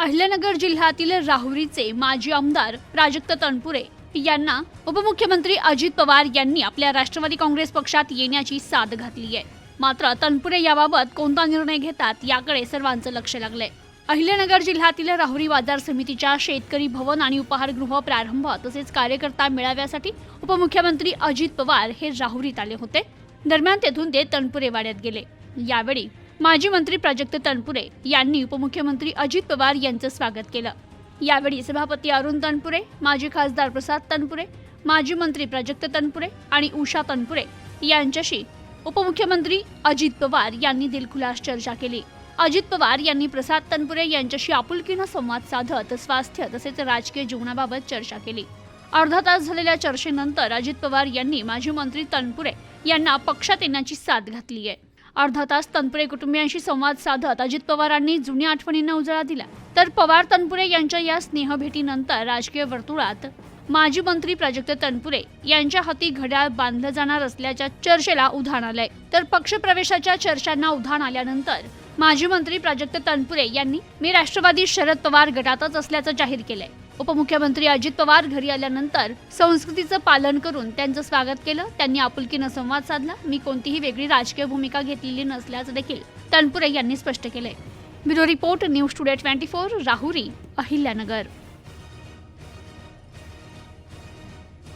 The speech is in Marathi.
अहिल्यानगर जिल्ह्यातील राहुरीचे माजी आमदार प्राजक्त तनपुरे यांना उपमुख्यमंत्री अजित पवार यांनी आपल्या राष्ट्रवादी काँग्रेस पक्षात येण्याची साथ घातली आहे. मात्र तनपुरे याबाबत कोणता निर्णय घेतात याकडे सर्वांचं लक्ष लागलंय. अहिल्यानगर जिल्ह्यातील राहुरी बाजार समितीच्या शेतकरी भवन आणि उपहारगृह प्रारंभ तसेच कार्यकर्ता मेळाव्यासाठी उपमुख्यमंत्री अजित पवार हे राहुरीत आले होते. दरम्यान तेथून ते तनपुरे वाड्यात गेले. यावेळी माजी मंत्री प्राजक्त तनपुरे यांनी उपमुख्यमंत्री अजित पवार यांचं स्वागत केलं. यावेळी सभापती अरुण तनपुरे माजी खासदार प्रसाद तनपुरे माजी मंत्री प्राजक्त तनपुरे आणि उषा तनपुरे यांच्याशी उपमुख्यमंत्री अजित पवार यांनी दिलखुलास चर्चा केली. अजित पवार यांनी प्रसाद तनपुरे यांच्याशी आपुलकीनं संवाद साधत स्वास्थ्य तसेच राजकीय जीवनाबाबत चर्चा केली. अर्धा तास झालेल्या चर्चेनंतर अजित पवार यांनी माजी मंत्री तनपुरे यांना पक्षात येण्याची साथ घातली आहे अर्धा तास तनपुरे कुटुंबियांशी संवाद साधत अजित पवारांनी जुन्या आठवणींना उजाळा दिला. तर पवार तनपुरे यांच्या या स्नेहभेटीनंतर राजकीय वर्तुळात माजी मंत्री प्राजक्त तनपुरे यांच्या हाती घड्याळ बांधलं जाणार असल्याच्या चर्चेला उधाण आलंय. तर पक्षप्रवेशाच्या चर्चांना उधाण आल्यानंतर माजी मंत्री प्राजक्त तनपुरे यांनी मी राष्ट्रवादी शरद पवार गटातच असल्याचं जाहीर केलंय. उपमुख्यमंत्री अजित पवार घरी आल्यानंतर संस्कृतीचं पालन करून त्यांचं स्वागत केलं. त्यांनी आपुलकीनं संवाद साधला. मी कोणतीही वेगळी राजकीय भूमिका घेतलेली नसल्याचं देखील तनपुरे यांनी स्पष्ट केलंय. Bureau report news today twenty four Rahuri Ahilyanagar.